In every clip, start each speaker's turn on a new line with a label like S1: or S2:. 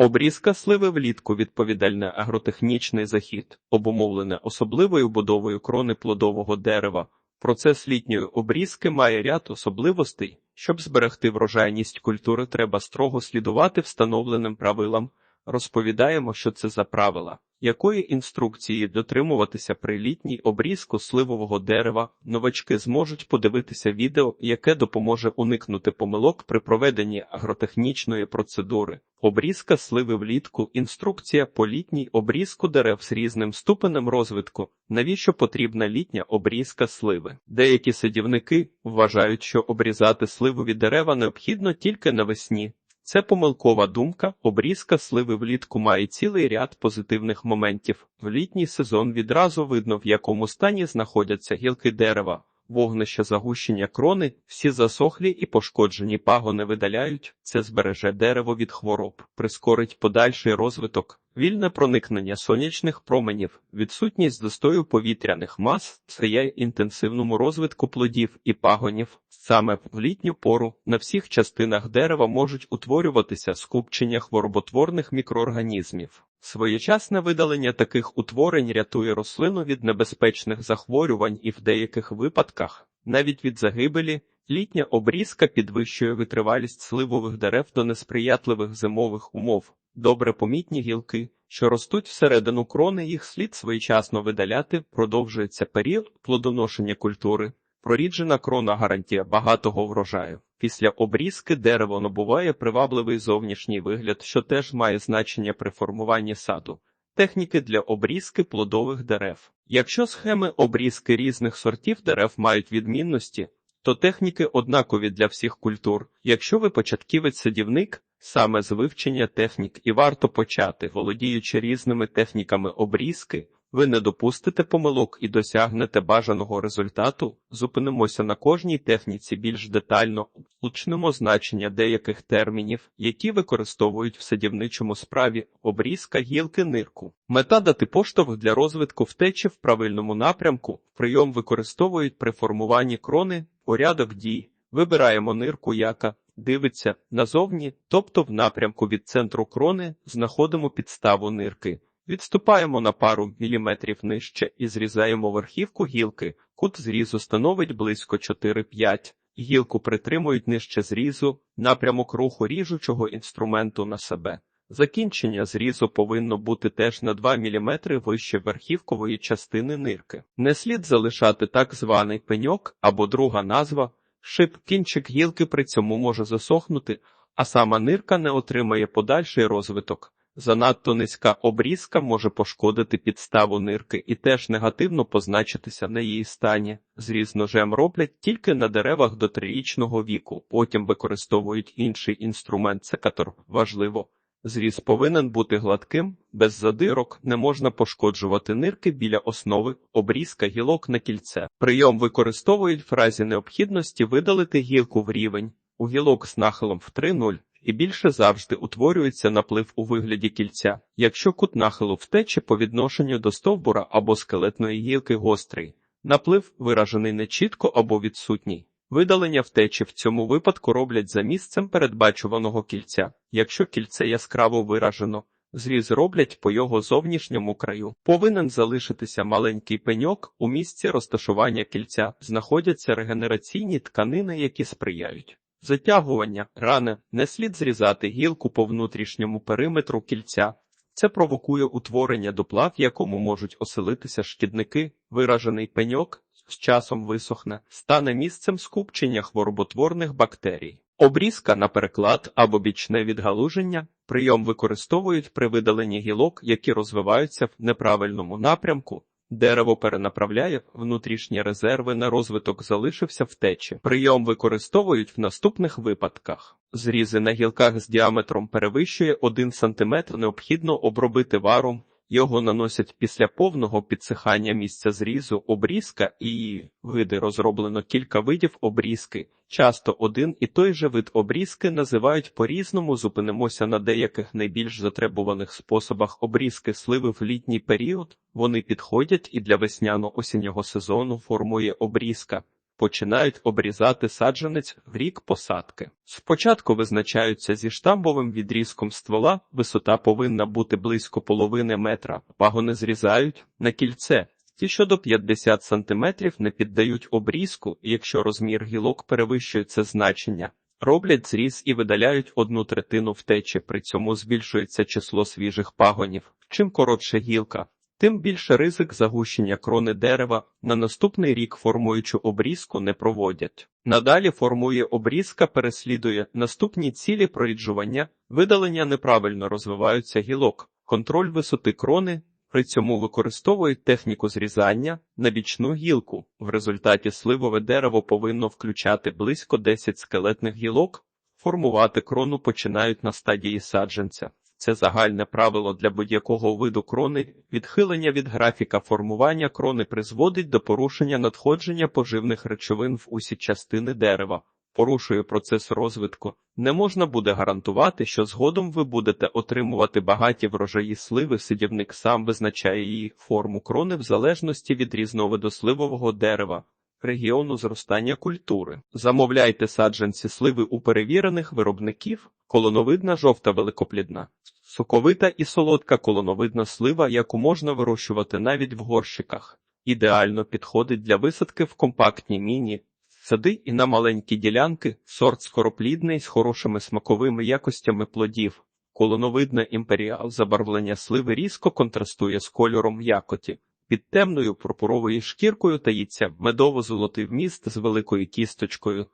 S1: Обрізка сливи влітку відповідальне агротехнічний захід, обумовлене особливою будовою крони плодового дерева. Процес літньої обрізки має ряд особливостей. Щоб зберегти врожайність культури, треба строго слідувати встановленим правилам. Розповідаємо, що це за правила, якої інструкції дотримуватися при літній обрізку сливового дерева. Новачки зможуть подивитися відео, яке допоможе уникнути помилок при проведенні агротехнічної процедури. Обрізка сливи влітку, інструкція по літній обрізку дерев з різним ступенем розвитку. Навіщо потрібна літня обрізка сливи? Деякі садівники вважають, що обрізати сливові дерева необхідно тільки навесні. Це помилкова думка. Обрізка сливи влітку має цілий ряд позитивних моментів. В літній сезон відразу видно, в якому стані знаходяться гілки дерева. Вогнище загущення крони, всі засохлі і пошкоджені пагони видаляють, це збереже дерево від хвороб, прискорить подальший розвиток, вільне проникнення сонячних променів, відсутність застою повітряних мас сприяє інтенсивному розвитку плодів і пагонів. Саме в літню пору на всіх частинах дерева можуть утворюватися скупчення хвороботворних мікроорганізмів. Своєчасне видалення таких утворень рятує рослину від небезпечних захворювань і в деяких випадках, навіть від загибелі, літня обрізка підвищує витривалість сливових дерев до несприятливих зимових умов. Добре помітні гілки, що ростуть всередину крони, їх слід своєчасно видаляти, продовжується період плодоношення культури. Проріджена крона гарантія багатого врожаю. Після обрізки дерево набуває привабливий зовнішній вигляд, що теж має значення при формуванні саду. Техніки для обрізки плодових дерев. Якщо схеми обрізки різних сортів дерев мають відмінності, то техніки однакові для всіх культур. Якщо ви початківець-садівник, саме з вивчення технік і варто почати, володіючи різними техніками обрізки, ви не допустите помилок і досягнете бажаного результату. Зупинимося на кожній техніці більш детально, уточнимо значення деяких термінів, які використовують в садівничому справі обрізка гілки нирку. Мета дати поштовх для розвитку втечі в правильному напрямку. Прийом використовують при формуванні крони, порядок дій. Вибираємо нирку, яка дивиться назовні, тобто в напрямку від центру крони знаходимо підставу нирки. Відступаємо на пару міліметрів нижче і зрізаємо верхівку гілки. Кут зрізу становить близько 4-5. Гілку притримують нижче зрізу, напрямок руху ріжучого інструменту на себе. Закінчення зрізу повинно бути теж на 2 мм вище верхівкової частини нирки. Не слід залишати так званий пеньок або друга назва. Шип кінчик гілки при цьому може засохнути, а сама нирка не отримає подальший розвиток. Занадто низька обрізка може пошкодити підставу нирки і теж негативно позначитися на її стані. Зріз ножем роблять тільки на деревах до трирічного віку, потім використовують інший інструмент секатор. Важливо. Зріз повинен бути гладким, без задирок, не можна пошкоджувати нирки біля основи, обрізка гілок на кільце. Прийом використовують в разі необхідності видалити гілку в рівень, у гілок з нахилом в 3-0 і більше завжди утворюється наплив у вигляді кільця, якщо кут нахилу втече по відношенню до стовбура або скелетної гілки гострий, наплив виражений нечітко або відсутній. Видалення втечі в цьому випадку роблять за місцем передбачуваного кільця. Якщо кільце яскраво виражено, зріз роблять по його зовнішньому краю. Повинен залишитися маленький пеньок у місці розташування кільця, знаходяться регенераційні тканини, які сприяють. Затягування рани не слід зрізати гілку по внутрішньому периметру кільця. Це провокує утворення дупла, в якому можуть оселитися шкідники, виражений пеньок з часом висохне, стане місцем скупчення хвороботворних бактерій. Обрізка на переклад або бічне відгалуження. Прийом використовують при видаленні гілок, які розвиваються в неправильному напрямку. Дерево перенаправляє внутрішні резерви на розвиток залишився втечі. Прийом використовують в наступних випадках. Зрізи на гілках з діаметром перевищує 1 см необхідно обробити варом. Його наносять після повного підсихання місця зрізу, обрізка і види розроблено кілька видів обрізки. Часто один і той же вид обрізки називають по-різному. Зупинимося на деяких найбільш затребуваних способах обрізки сливи в літній період. Вони підходять і для весняно-осіннього сезону формує обрізка. Починають обрізати саджанець в рік посадки. Спочатку визначаються зі штамбовим відрізком ствола, висота повинна бути близько половини метра, пагони зрізають на кільце. Ті, що до 50 см не піддають обрізку, якщо розмір гілок перевищує це значення, роблять зріз і видаляють одну третину втечі, при цьому збільшується число свіжих пагонів. Чим коротше гілка, тим більше ризик загущення крони дерева на наступний рік формуючу обрізку не проводять. Надалі формує обрізка переслідує наступні цілі проріджування, видалення неправильно розвиваються гілок, контроль висоти крони, при цьому використовують техніку зрізання на бічну гілку. В результаті сливове дерево повинно включати близько 10 скелетних гілок, формувати крону починають на стадії саджанця. Це загальне правило для будь-якого виду крони. Відхилення від графіка формування крони призводить до порушення надходження поживних речовин в усі частини дерева. Порушує процес розвитку. Не можна буде гарантувати, що згодом ви будете отримувати багаті врожаї сливи. Сидівник сам визначає її форму крони в залежності від різновиду сливового дерева. Регіону зростання культури. Замовляйте саджанці сливи у перевірених виробників, колоновидна жовта великоплідна. Соковита і солодка колоновидна слива, яку можна вирощувати навіть в горщиках. Ідеально підходить для висадки в компактні міні, сади і на маленькі ділянки, сорт скороплідний з хорошими смаковими якостями плодів. Колоновидна імперіал забарвлення сливи різко контрастує з кольором якоті. Під темною пурпуровою шкіркою таїться медово-золотий вміст з великою кісточкою.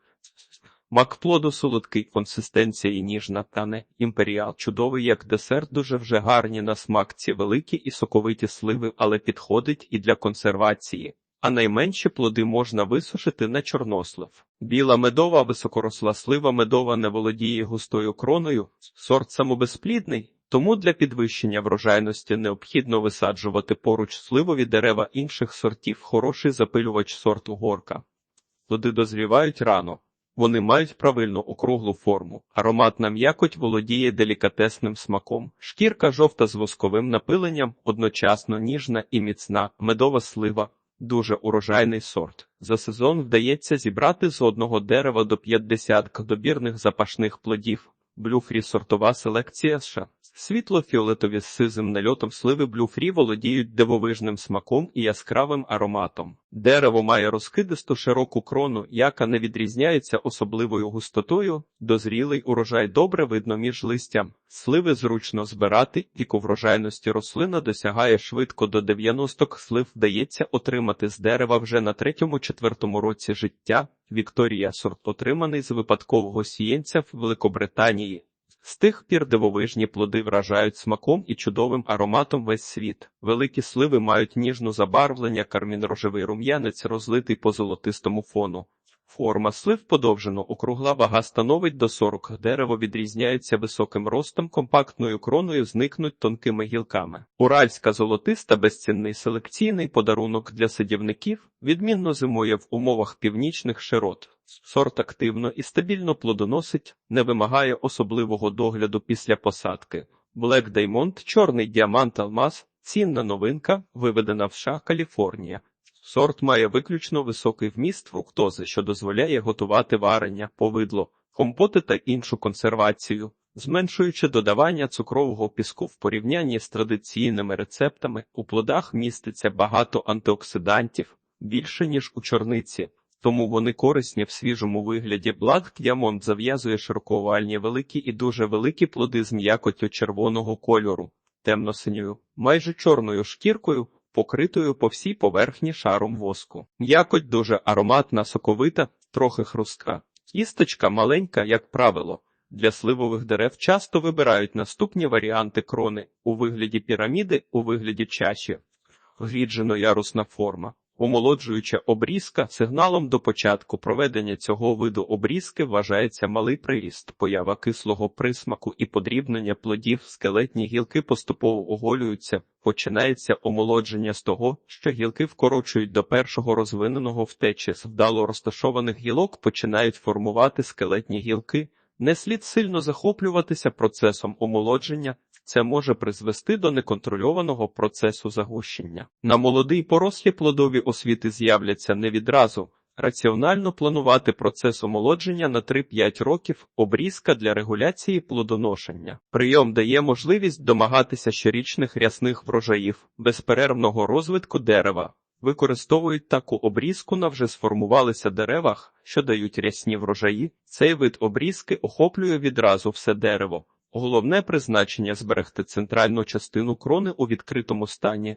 S1: Мак плоду солодкий, консистенція і ніжна тане. Імперіал чудовий як десерт, дуже вже гарні на смак ці великі і соковиті сливи, але підходить і для консервації. А найменші плоди можна висушити на чорнослив. Біла медова високоросла слива медова не володіє густою кроною, сорт самобезплідний, тому для підвищення врожайності необхідно висаджувати поруч сливові дерева інших сортів, хороший запилювач сорту горка. Плоди дозрівають рано. Вони мають правильну округлу форму. Ароматна м'якоть володіє делікатесним смаком. Шкірка жовта з восковим напиленням, одночасно ніжна і міцна, медова слива. Дуже урожайний сорт. За сезон вдається зібрати з одного дерева до 50 добірних запашних плодів. Блюфрі сортова селекція США. Світло-фіолетові з сизим нальотом сливи блюфрі володіють дивовижним смаком і яскравим ароматом. Дерево має розкидисту широку крону, яка не відрізняється особливою густотою. Дозрілий урожай добре видно між листям. Сливи зручно збирати, віку врожайності рослина досягає швидко до 90 слив вдається отримати з дерева вже на третьому-четвертому році життя. Вікторія сорт отриманий з випадкового сієнця в Великобританії. З тих пір дивовижні плоди вражають смаком і чудовим ароматом весь світ. Великі сливи мають ніжну забарвлення, кармін-рожевий рум'янець, розлитий по золотистому фону. Форма слив подовжено округла вага становить до 40. Дерево відрізняється високим ростом, компактною кроною зникнуть тонкими гілками. Уральська золотиста безцінний селекційний подарунок для садівників відмінно зимує в умовах північних широт. Сорт активно і стабільно плодоносить, не вимагає особливого догляду після посадки. Black Diamond – чорний діамант алмаз, цінна новинка, виведена в США, Каліфорнія. Сорт має виключно високий вміст фруктози, що дозволяє готувати варення, повидло, компоти та іншу консервацію, зменшуючи додавання цукрового піску в порівнянні з традиційними рецептами. У плодах міститься багато антиоксидантів, більше ніж у чорниці. Тому вони корисні в свіжому вигляді. Black Diamond зав'язує широковальні великі і дуже великі плоди з м'якоттю червоного кольору, темно-синьою, майже чорною шкіркою, покритою по всій поверхні шаром воску. М'якоть дуже ароматна, соковита, трохи хрустка. Кісточка маленька, як правило. Для сливових дерев часто вибирають наступні варіанти крони у вигляді піраміди, у вигляді чаші, гріджено-ярусна форма. Омолоджуюча обрізка сигналом до початку проведення цього виду обрізки вважається малий приріст, поява кислого присмаку і подрібнення плодів, скелетні гілки поступово оголюються, починається омолодження з того, що гілки вкорочують до першого розвиненого втечі з вдало розташованих гілок починають формувати скелетні гілки. Не слід сильно захоплюватися процесом омолодження, це може призвести до неконтрольованого процесу загущення. На молодий порослі плодові освіти з'являться не відразу, Раціонально планувати процес омолодження на 3-5 років, обрізка для регуляції плодоношення. Прийом дає можливість домагатися щорічних рясних врожаїв, безперервного розвитку дерева. Використовують таку обрізку на вже сформувалися деревах, що дають рясні врожаї. Цей вид обрізки охоплює відразу все дерево. Головне призначення зберегти центральну частину крони у відкритому стані.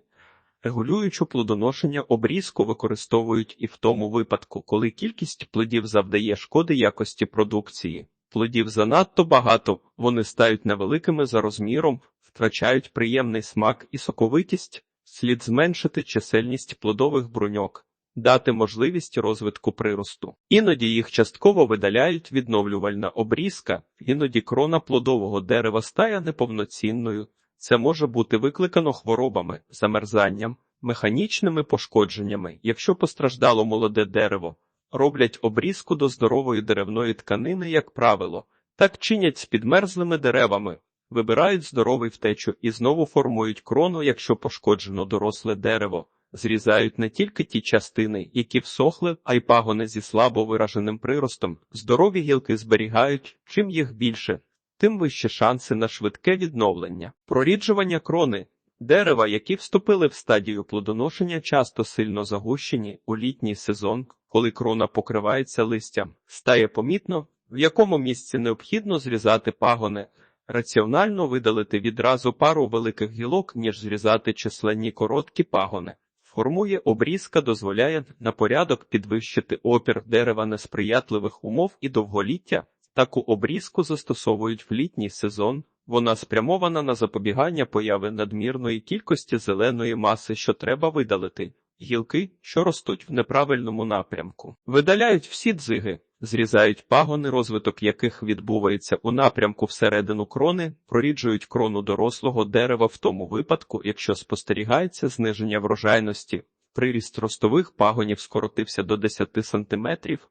S1: Регулюючу плодоношення обрізку використовують і в тому випадку, коли кількість плодів завдає шкоди якості продукції. Плодів занадто багато, вони стають невеликими за розміром, втрачають приємний смак і соковитість, слід зменшити чисельність плодових бруньок, дати можливість розвитку приросту. Іноді їх частково видаляють відновлювальна обрізка, іноді крона плодового дерева стає неповноцінною. Це може бути викликано хворобами, замерзанням, механічними пошкодженнями, якщо постраждало молоде дерево. Роблять обрізку до здорової деревної тканини, як правило, так чинять з підмерзлими деревами, вибирають здоровий втечу і знову формують крону, якщо пошкоджено доросле дерево. Зрізають не тільки ті частини, які всохли, а й пагони зі слабо вираженим приростом. Здорові гілки зберігають, чим їх більше, тим вищі шанси на швидке відновлення. Проріджування крони. Дерева, які вступили в стадію плодоношення, часто сильно загущені у літній сезон, коли крона покривається листям, стає помітно, в якому місці необхідно зрізати пагони. Раціонально видалити відразу пару великих гілок, ніж зрізати численні короткі пагони. Формує обрізка дозволяє на порядок підвищити опір дерева несприятливих умов і довголіття. Таку обрізку застосовують в літній сезон. Вона спрямована на запобігання появи надмірної кількості зеленої маси, що треба видалити. Гілки, що ростуть в неправильному напрямку, видаляють всі дзиги, зрізають пагони, розвиток яких відбувається у напрямку всередину крони, проріджують крону дорослого дерева в тому випадку, якщо спостерігається зниження врожайності. Приріст ростових пагонів скоротився до 10 см,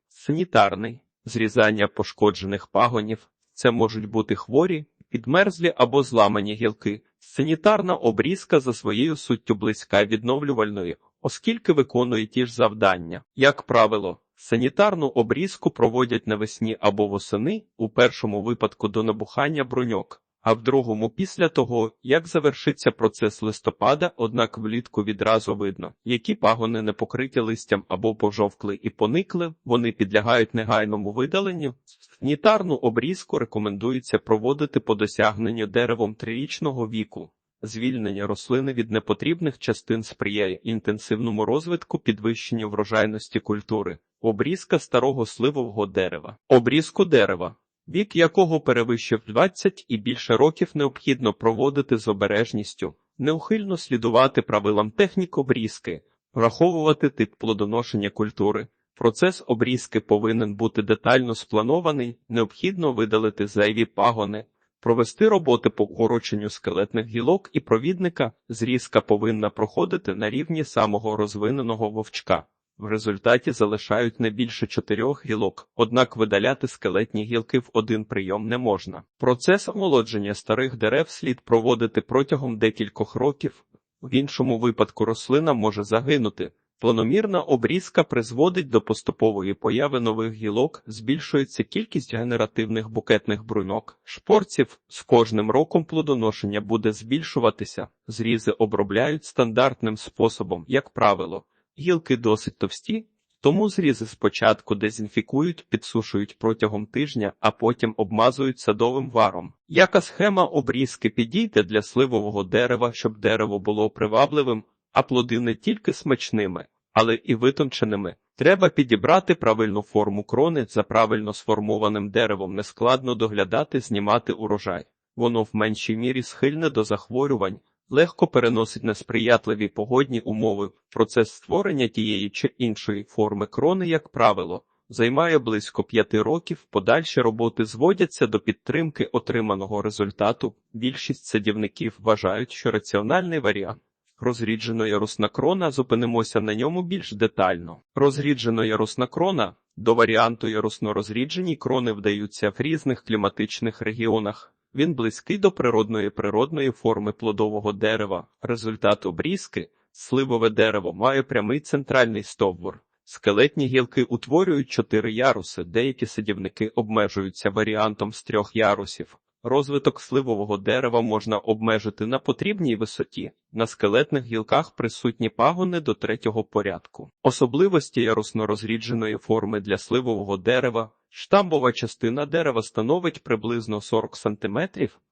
S1: санітарний зрізання пошкоджених пагонів. Це можуть бути хворі, підмерзлі або зламані гілки. Санітарна обрізка за своєю суттю близька відновлювальної, оскільки виконує ті ж завдання. Як правило, санітарну обрізку проводять навесні або восени, у першому випадку до набухання бруньок, а в другому після того, як завершиться процес листопада, однак влітку відразу видно, які пагони не покриті листям або пожовкли і поникли, вони підлягають негайному видаленню. Санітарну обрізку рекомендується проводити по досягненню деревом трирічного віку. Звільнення рослини від непотрібних частин сприяє інтенсивному розвитку підвищенню врожайності культури, обрізка старого сливового дерева, обрізку дерева, вік якого перевищив 20 і більше років необхідно проводити з обережністю, неухильно слідувати правилам технік обрізки, враховувати тип плодоношення культури. Процес обрізки повинен бути детально спланований, необхідно видалити зайві пагони. Провести роботи по укороченню скелетних гілок і провідника зрізка повинна проходити на рівні самого розвиненого вовчка. В результаті залишають не більше чотирьох гілок, однак видаляти скелетні гілки в один прийом не можна. Процес омолодження старих дерев слід проводити протягом декількох років, в іншому випадку рослина може загинути. Планомірна обрізка призводить до поступової появи нових гілок, збільшується кількість генеративних букетних бруньок, шпорців. З кожним роком плодоношення буде збільшуватися, зрізи обробляють стандартним способом, як правило. Гілки досить товсті, тому зрізи спочатку дезінфікують, підсушують протягом тижня, а потім обмазують садовим варом. Яка схема обрізки підійде для сливового дерева, щоб дерево було привабливим? А плоди не тільки смачними, але і витонченими. Треба підібрати правильну форму крони за правильно сформованим деревом, нескладно доглядати, знімати урожай. Воно в меншій мірі схильне до захворювань, легко переносить несприятливі погодні умови. Процес створення тієї чи іншої форми крони, як правило, займає близько п'яти років. Подальші роботи зводяться до підтримки отриманого результату. Більшість садівників вважають, що раціональний варіант розріджено ярусна крона, зупинимося на ньому більш детально. Розріджено ярусна крона до варіанту ярусно розріджені крони вдаються в різних кліматичних регіонах. Він близький до природної природної форми плодового дерева. Результат обрізки сливове дерево має прямий центральний стовбур. Скелетні гілки утворюють чотири яруси, деякі садівники обмежуються варіантом з трьох ярусів. Розвиток сливового дерева можна обмежити на потрібній висоті. На скелетних гілках присутні пагони до третього порядку. Особливості ярусно розрідженої форми для сливового дерева. Штамбова частина дерева становить приблизно 40 см,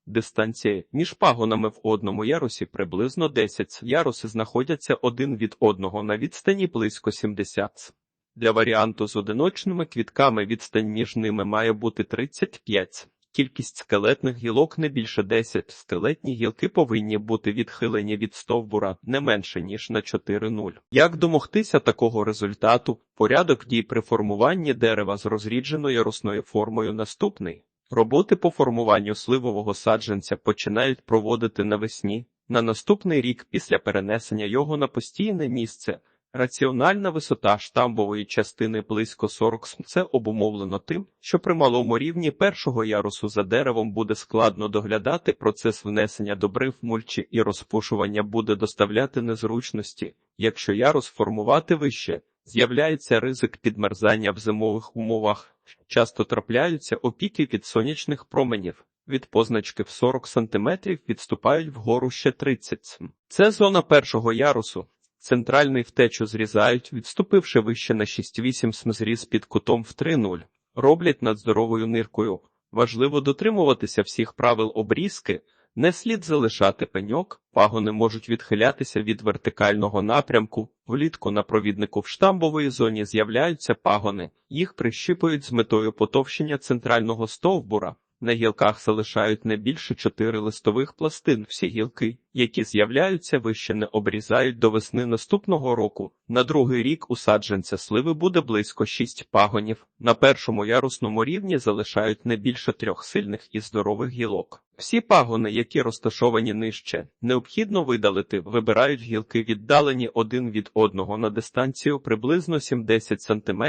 S1: дистанція між пагонами в одному ярусі приблизно 10 см. Яруси знаходяться один від одного на відстані близько 70 см. Для варіанту з одиночними квітками відстань між ними має бути 35 см. Кількість скелетних гілок не більше 10. Скелетні гілки повинні бути відхилені від стовбура не менше, ніж на 4,0. Як домогтися такого результату? Порядок дій при формуванні дерева з розрідженою ярусною формою наступний. Роботи по формуванню сливового саджанця починають проводити навесні, на наступний рік після перенесення його на постійне місце. Раціональна висота штамбової частини близько 40 см. Це обумовлено тим, що при малому рівні першого ярусу за деревом буде складно доглядати процес внесення добрив мульчі і розпушування буде доставляти незручності. Якщо ярус формувати вище, з'являється ризик підмерзання в зимових умовах. Часто трапляються опіки від сонячних променів. Від позначки в 40 см відступають вгору ще 30 см. Це зона першого ярусу. Центральний втечу зрізають, відступивши вище на 6-8 см зріз під кутом в 3-0. Роблять над здоровою ниркою. Важливо дотримуватися всіх правил обрізки, не слід залишати пеньок, пагони можуть відхилятися від вертикального напрямку. Влітку на провіднику в штамбової зоні з'являються пагони, їх прищипують з метою потовщення центрального стовбура. На гілках залишають не більше чотири листових пластин. Всі гілки, які з'являються вище, не обрізають до весни наступного року. На другий рік у саджанця сливи буде близько шість пагонів. На першому ярусному рівні залишають не більше трьох сильних і здорових гілок. Всі пагони, які розташовані нижче, необхідно видалити, вибирають гілки віддалені один від одного на дистанцію приблизно 70 см,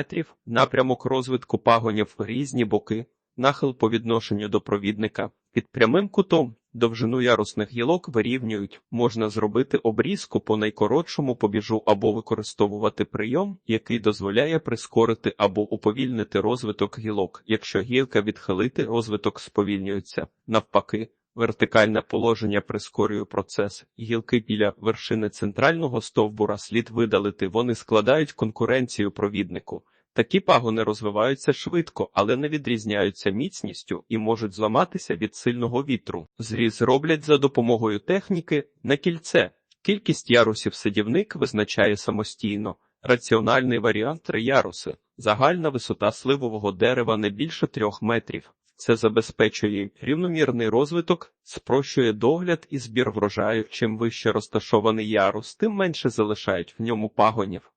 S1: напрямок розвитку пагонів в різні боки нахил по відношенню до провідника. Під прямим кутом довжину ярусних гілок вирівнюють, можна зробити обрізку по найкоротшому побіжу або використовувати прийом, який дозволяє прискорити або уповільнити розвиток гілок. Якщо гілка відхилити, розвиток сповільнюється. Навпаки, вертикальне положення прискорює процес. Гілки біля вершини центрального стовбура слід видалити, вони складають конкуренцію провіднику. Такі пагони розвиваються швидко, але не відрізняються міцністю і можуть зламатися від сильного вітру. Зріз роблять за допомогою техніки на кільце. Кількість ярусів садівник визначає самостійно. Раціональний варіант три яруси. Загальна висота сливового дерева не більше трьох метрів. Це забезпечує рівномірний розвиток, спрощує догляд і збір врожаю. Чим вище розташований ярус, тим менше залишають в ньому пагонів.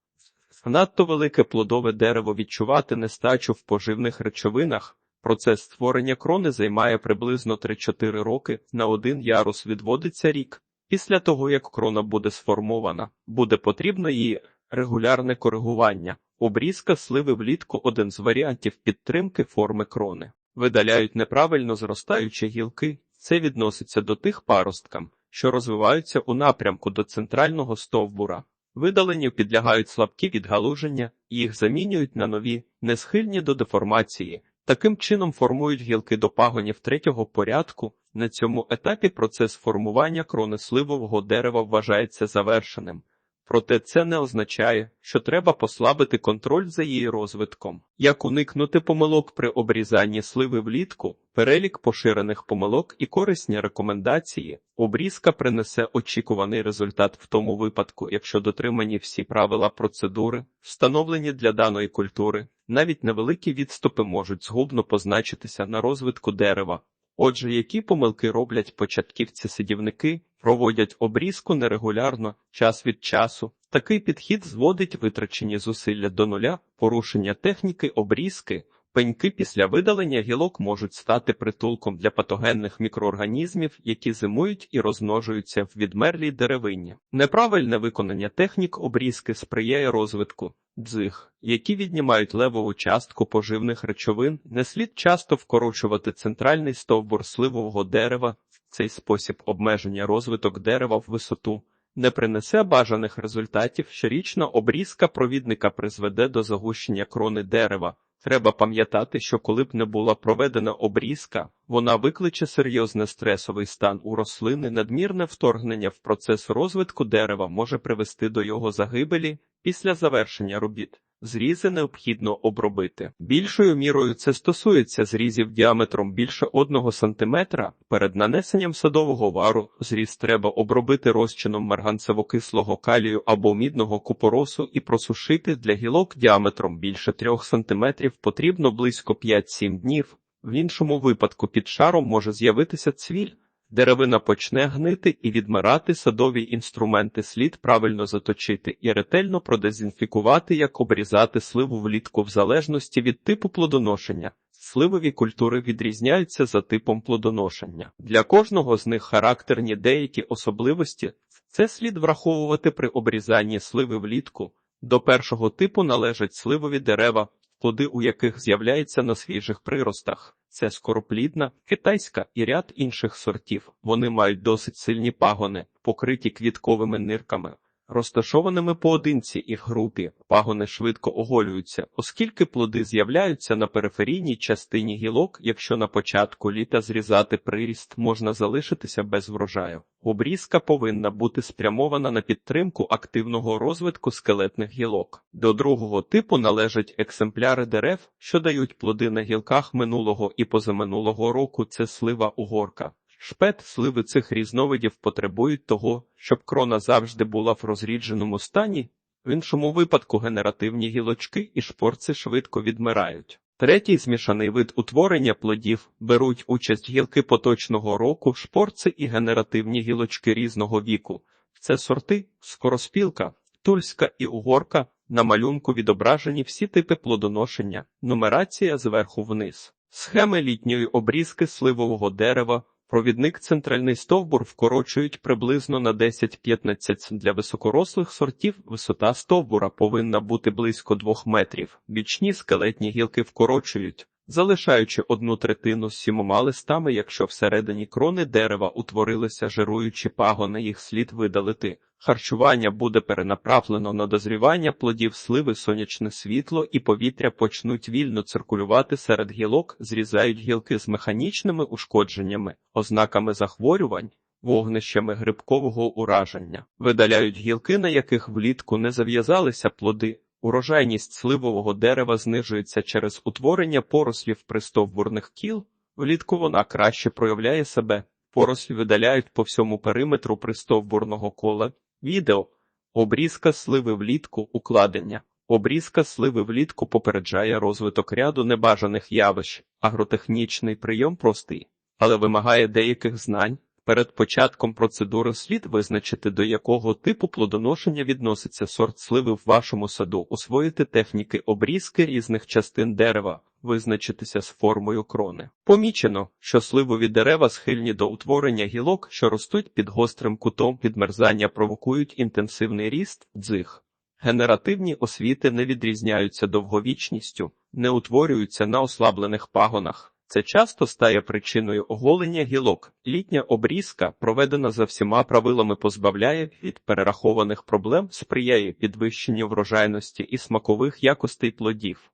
S1: Надто велике плодове дерево відчувати нестачу в поживних речовинах. Процес створення крони займає приблизно 3-4 роки. На один ярус відводиться рік. Після того, як крона буде сформована, буде потрібно її регулярне коригування. Обрізка сливи влітку один з варіантів підтримки форми крони. Видаляють неправильно зростаючі гілки. Це відноситься до тих паросткам, що розвиваються у напрямку до центрального стовбура. Видаленню підлягають слабкі відгалуження, їх замінюють на нові, не схильні до деформації. Таким чином формують гілки до пагонів третього порядку. На цьому етапі процес формування кронисливового дерева вважається завершеним. Проте це не означає, що треба послабити контроль за її розвитком. Як уникнути помилок при обрізанні сливи влітку, перелік поширених помилок і корисні рекомендації, обрізка принесе очікуваний результат в тому випадку, якщо дотримані всі правила процедури, встановлені для даної культури, навіть невеликі відступи можуть згубно позначитися на розвитку дерева. Отже, які помилки роблять початківці-сидівники, проводять обрізку нерегулярно, час від часу. Такий підхід зводить витрачені зусилля до нуля, порушення техніки обрізки, пеньки після видалення гілок можуть стати притулком для патогенних мікроорганізмів, які зимують і розмножуються в відмерлій деревині. Неправильне виконання технік обрізки сприяє розвитку дзиг, які віднімають левову частку поживних речовин, не слід часто вкорочувати центральний стовбур сливового дерева, цей спосіб обмеження розвиток дерева в висоту не принесе бажаних результатів, щорічна обрізка провідника призведе до загущення крони дерева. Треба пам'ятати, що коли б не була проведена обрізка, вона викличе серйозний стресовий стан у рослини, надмірне вторгнення в процес розвитку дерева може привести до його загибелі після завершення робіт. Зрізи необхідно обробити. Більшою мірою це стосується зрізів діаметром більше 1 см. Перед нанесенням садового вару зріз треба обробити розчином марганцево-кислого калію або мідного купоросу і просушити для гілок діаметром більше 3 см потрібно близько 5-7 днів. В іншому випадку під шаром може з'явитися цвіль. Деревина почне гнити і відмирати садові інструменти слід правильно заточити і ретельно продезінфікувати, як обрізати сливу влітку в залежності від типу плодоношення. Сливові культури відрізняються за типом плодоношення. Для кожного з них характерні деякі особливості. Це слід враховувати при обрізанні сливи влітку. До першого типу належать сливові дерева, плоди у яких з'являються на свіжих приростах. Це скороплідна, китайська і ряд інших сортів. Вони мають досить сильні пагони, покриті квітковими нирками. Розташованими поодинці і в групі, пагони швидко оголюються, оскільки плоди з'являються на периферійній частині гілок, якщо на початку літа зрізати приріст, можна залишитися без врожаю. Обрізка повинна бути спрямована на підтримку активного розвитку скелетних гілок. До другого типу належать екземпляри дерев, що дають плоди на гілках минулого і позаминулого року. Це слива угорка. Шпет сливи цих різновидів потребують того, щоб крона завжди була в розрідженому стані, в іншому випадку генеративні гілочки і шпорці швидко відмирають. Третій змішаний вид утворення плодів беруть участь гілки поточного року, шпорці і генеративні гілочки різного віку. Це сорти, скороспілка, тульська і угорка. На малюнку відображені всі типи плодоношення, нумерація зверху вниз, схеми літньої обрізки сливового дерева. Провідник центральний стовбур вкорочують приблизно на 10-15 для високорослих сортів. Висота стовбура повинна бути близько 2 метрів. Бічні скелетні гілки вкорочують, залишаючи одну третину з сімома листами, якщо всередині крони дерева утворилися жируючі пагони, їх слід видалити. Харчування буде перенаправлено на дозрівання плодів сливи, сонячне світло і повітря почнуть вільно циркулювати серед гілок, зрізають гілки з механічними ушкодженнями, ознаками захворювань, вогнищами грибкового ураження, видаляють гілки, на яких влітку не зав'язалися плоди. Урожайність сливового дерева знижується через утворення порослів пристовбурних кіл, влітку вона краще проявляє себе. Порослі видаляють по всьому периметру пристовбурного кола. Відео обрізка сливи влітку укладення. Обрізка сливи влітку попереджає розвиток ряду небажаних явищ. Агротехнічний прийом простий, але вимагає деяких знань. Перед початком процедури слід визначити, до якого типу плодоношення відноситься сорт сливи в вашому саду, освоїти техніки обрізки різних частин дерева, визначитися з формою крони. Помічено, що сливові дерева схильні до утворення гілок, що ростуть під гострим кутом підмерзання, провокують інтенсивний ріст дзих. Генеративні освіти не відрізняються довговічністю, не утворюються на ослаблених пагонах. Це часто стає причиною оголення гілок. Літня обрізка, проведена за всіма правилами, позбавляє від перерахованих проблем, сприяє підвищенню врожайності і смакових якостей плодів.